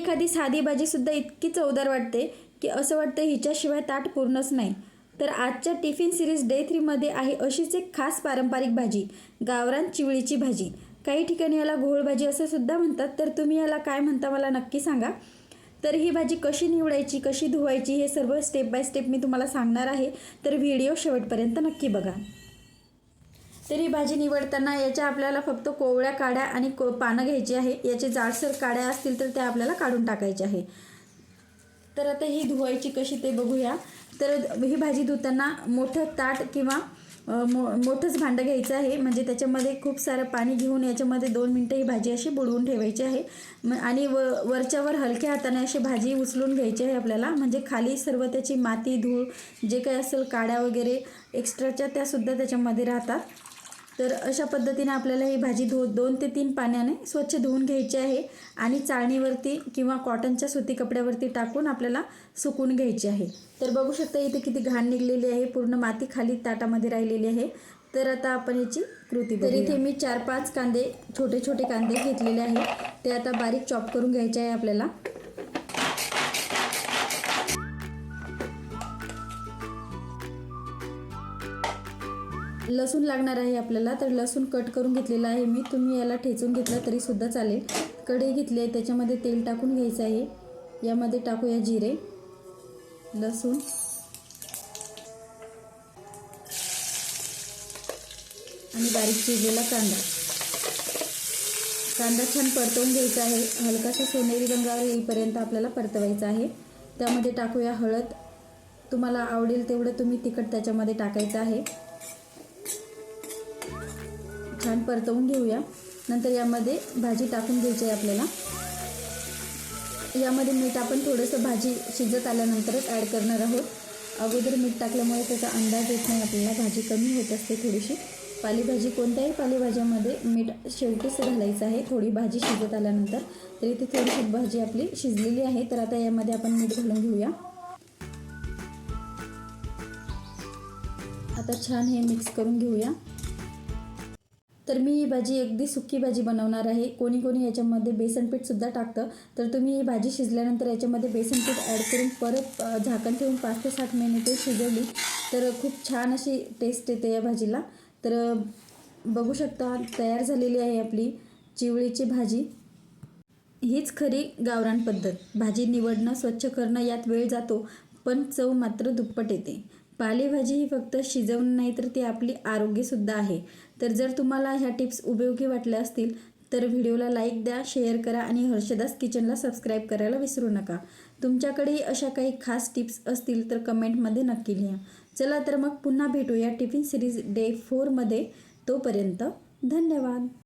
एखादी साधी भाजीसुद्धा इतकी चवदार वाटते की असं वाटतं हिच्याशिवाय ताट पूर्णच नाही. तर आजच्या टिफिन सिरीज डे थ्रीमध्ये आहे अशीच एक खास पारंपरिक भाजी गावरान चिवळीची भाजी. काही ठिकाणी याला घोळ भाजी असं सुद्धा म्हणतात तर तुम्ही याला काय म्हणता मला नक्की सांगा. तर ही भाजी कशी निवडायची कशी धुवायची हे सर्व स्टेप बाय स्टेप मी तुम्हाला सांगणार आहे. तर व्हिडिओ शेवटपर्यंत नक्की बघा. तरी भाजी निवडताना याच्या आपल्याला फक्त कोवळ्या काड्या आणि को पानं घ्यायची आहे. याचे जाडसर काड्या असतील तर त्या आपल्याला काढून टाकायच्या आहे. तर आता ही धुवायची कशी ते बघूया. तर ही भाजी धुताना मोठं ताट किंवा मो मोठंच भांडं घ्यायचं आहे. म्हणजे त्याच्यामध्ये खूप सारं पाणी घेऊन याच्यामध्ये दोन मिनटं ही भाजी अशी बुडवून ठेवायची आहे. म आणि व वरच्यावर हलक्या हाताने अशी भाजी उचलून घ्यायची आहे आपल्याला. म्हणजे खाली सर्व त्याची माती धूळ जे काही असेल काड्या वगैरे एक्स्ट्राच्या त्यासुद्धा त्याच्यामध्ये राहतात. तर अशा पद्धतीने आपल्याला ही भाजी धु दोन ते तीन पाण्याने स्वच्छ धुवून घ्यायची आहे आणि चाळणीवरती किंवा कॉटनच्या सुती कपड्यावरती टाकून आपल्याला सुकून घ्यायची आहे. तर बघू शकता इथे किती घाण निघलेली आहे पूर्ण माती खाली ताटामध्ये राहिलेली आहे. तर आता आपण याची कृती तर इथे मी चार पाच कांदे छोटे छोटे कांदे घेतलेले आहे ते आता बारीक चॉप करून घ्यायचे आहे आपल्याला. लसूण लागणार आहे आपल्याला तर लसूण कट करून घेतलेला आहे मी. तुम्ही याला ठेचून घेतला तरी सुद्धा चालेल. कढई घेतली आहे त्याच्यामध्ये तेल टाकून घ्यायचं आहे. यामध्ये टाकूया जिरे लसूण. आणि बारीक चिरलेला कांदा. कांदा छान परतवून घ्यायचा आहे. हलकासा सोनेरी रंगावर येईपर्यंत आपल्याला परतवायचा आहे. त्यामध्ये टाकूया हळद. तुम्हाला आवडेल तेवढं तुम्ही तिखट त्याच्यामध्ये टाकायचं आहे. छान परतवून घेऊया. नंतर यामध्ये भाजी टाकून घ्यायची आहे आपल्याला. यामध्ये मीठ आपण थोडंसं भाजी शिजत आल्यानंतरच ॲड करणार आहोत. अगोदर मीठ टाकल्यामुळे त्याचा अंदाज येत नाही आपल्याला भाजी कमी होत असते थोडीशी. पालेभाजी कोणत्याही पालेभाज्यामध्ये मीठ शेवटीच घालायचं आहे थोडी भाजी शिजत आल्यानंतर. तर इथे थोडीशी भाजी आपली शिजलेली आहे तर आता यामध्ये आपण मीठ घालून घेऊया. आता छान हे मिक्स करून घेऊया. तर मी ही भाजी अगदी सुकी भाजी बनवणार आहे. कोणी कोणी याच्यामध्ये बेसन पीठसुद्धा टाकतं. तर तुम्ही ही भाजी शिजल्यानंतर याच्यामध्ये बेसन पीठ ॲड करून परत झाकण ठेवून पाच ते सात ते शिजवली. तर खूप छान अशी टेस्ट येते या भाजीला. तर बघू शकता तयार झालेली आहे आपली चिवळीची भाजी. हीच खरी गावरान पद्धत. भाजी निवडणं स्वच्छ करणं यात वेळ जातो पण चव मात्र दुप्पट येते. पालेभाजी ही फक्त शिजवणं नाही तर ती आपली आरोग्यसुद्धा आहे. तर जर तुम्हाला ह्या टिप्स उपयोगी वाटल्या असतील तर व्हिडिओला लाईक द्या शेअर करा आणि हर्षदास किचनला सबस्क्राईब करायला विसरू नका. तुमच्याकडेही अशा काही खास टिप्स असतील तर कमेंटमध्ये नक्की लिहा. चला तर मग पुन्हा भेटूया टिफिन सिरीज डे फोरमध्ये. तोपर्यंत धन्यवाद.